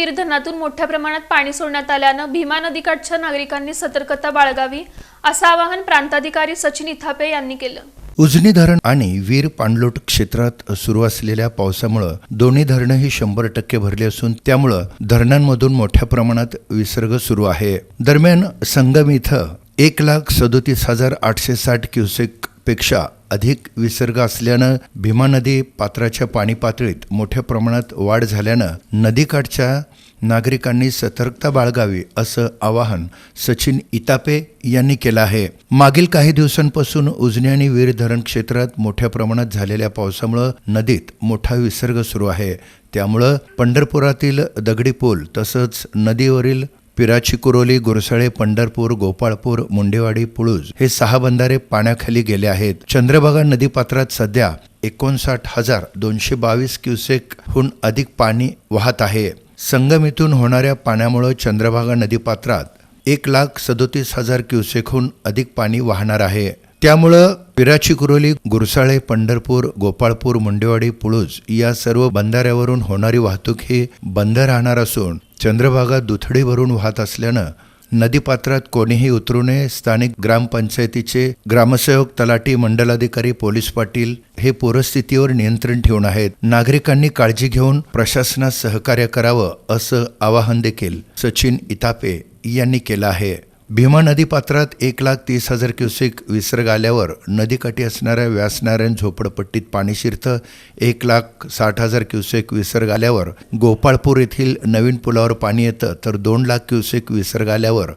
वीर धरणातून मोठ्या प्रमाणात पाणी सोडण्यात आल्यानं भीमा नदीकाठच्या नागरिकांनी सतर्कता बाळगावी असं आवाहन प्रांताधिकारी सचिन इथापे यांनी केलं. उजनी धरण आणि वीर पाणलोट क्षेत्रात सुरू असलेल्या पावसामुळं दोन्ही धरणंही शंभर टक्के भरली असून त्यामुळं धरणांमधून मोठ्या प्रमाणात विसर्ग सुरू आहे. दरम्यान संगम इथं एक लाख सदोतीस हजार आठशे साठ क्युसेकपेक्षा अधिक विसर्ग असल्यानं भीमा नदी पात्राच्या पाणी पातळीत मोठ्या प्रमाणात वाढ झाल्यानं नदीकाठच्या नागरिकांनी सतर्कता बाळगावी असं आवाहन सचिन इतापे यांनी केलं आहे. मागील काही दिवसांपासून उजनी आणि वीर धरण क्षेत्रात मोठ्या प्रमाणात झालेल्या पावसामुळं नदीत मोठा विसर्ग सुरू आहे. त्यामुळं पंढरपुरातील दगडी पूल तसंच नदीवरील पिराची कुरोली गुरसाळे पंढरपूर गोपाळपूर मुंडेवाडी पुळूज हे सहा बंधारे पाण्याखाली गेले आहेत. चंद्रभागा नदीपात्रात सध्या एकोणसाठ हजार दोनशे बावीस क्युसेकहून अधिक पाणी वाहत आहे. संगमेतून होणाऱ्या पाण्यामुळे चंद्रभागा नदीपात्रात एक लाख सदोतीस हजार क्युसेकहून अधिक पाणी वाहणार आहे. त्यामुळं पिराची कुरोली गुरसाळे पंढरपूर गोपाळपूर मुंडेवाडी पुळूज या सर्व बंधाऱ्यावरून होणारी वाहतूक ही बंद राहणार असून चंद्रभागा दुथडी भरून वाहत असल्यानं नदीपात्रात कोणीही उतरू नये. स्थानिक ग्रामपंचायतीचे ग्रामसेवक तलाठी मंडलाधिकारी पोलीस पाटील हे पूरस्थितीवर नियंत्रण ठेवून आहेत. नागरिकांनी काळजी घेऊन प्रशासनास सहकार्य करावं असं आवाहन देखील सचिन इतापे यांनी केलं आहे. भीमा नदीपात्रात एक लाख तीस हजार क्युसेक विसर्ग आल्यावर नदीकाठी असणाऱ्या व्यासनारायण झोपडपट्टीत पाणी शिरतं. एक लाख साठ हजार क्युसेक विसर्ग आल्यावर गोपाळपूर येथील नवीन पुलावर पाणी येतं. तर दोन लाख क्युसेक विसर्ग आल्यावर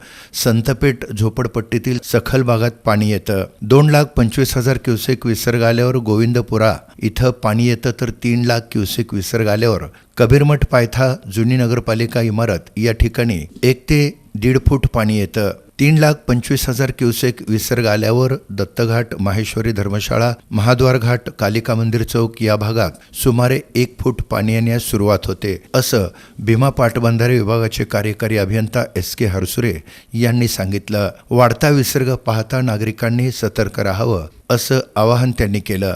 संतपेठ झोपडपट्टीतील सखल भागात पाणी येतं. दोन लाख पंचवीस हजार क्युसेक विसर्ग आल्यावर गोविंदपुरा इथं पाणी येतं. तर तीन लाख क्युसेक विसर्ग आल्यावर कबीरमठ पायथा जुनी नगरपालिका इमारत या ठिकाणी एक ते दीड फूट पाणी येतं. तीन लाख पंचवीस हजार क्युसेक विसर्ग आल्यावर दत्तघाट माहेश्वरी धर्मशाळा महाद्वार घाट कालिका मंदिर चौक या भागात सुमारे एक फूट पाणी येण्यास सुरुवात होते. असं भीमा पाटबंधारे विभागाचे कार्यकारी अभियंता एस के हरसुरे यांनी सांगितलं. वाढता विसर्ग पाहता नागरिकांनी सतर्क राहावं असं आवाहन त्यांनी केलं.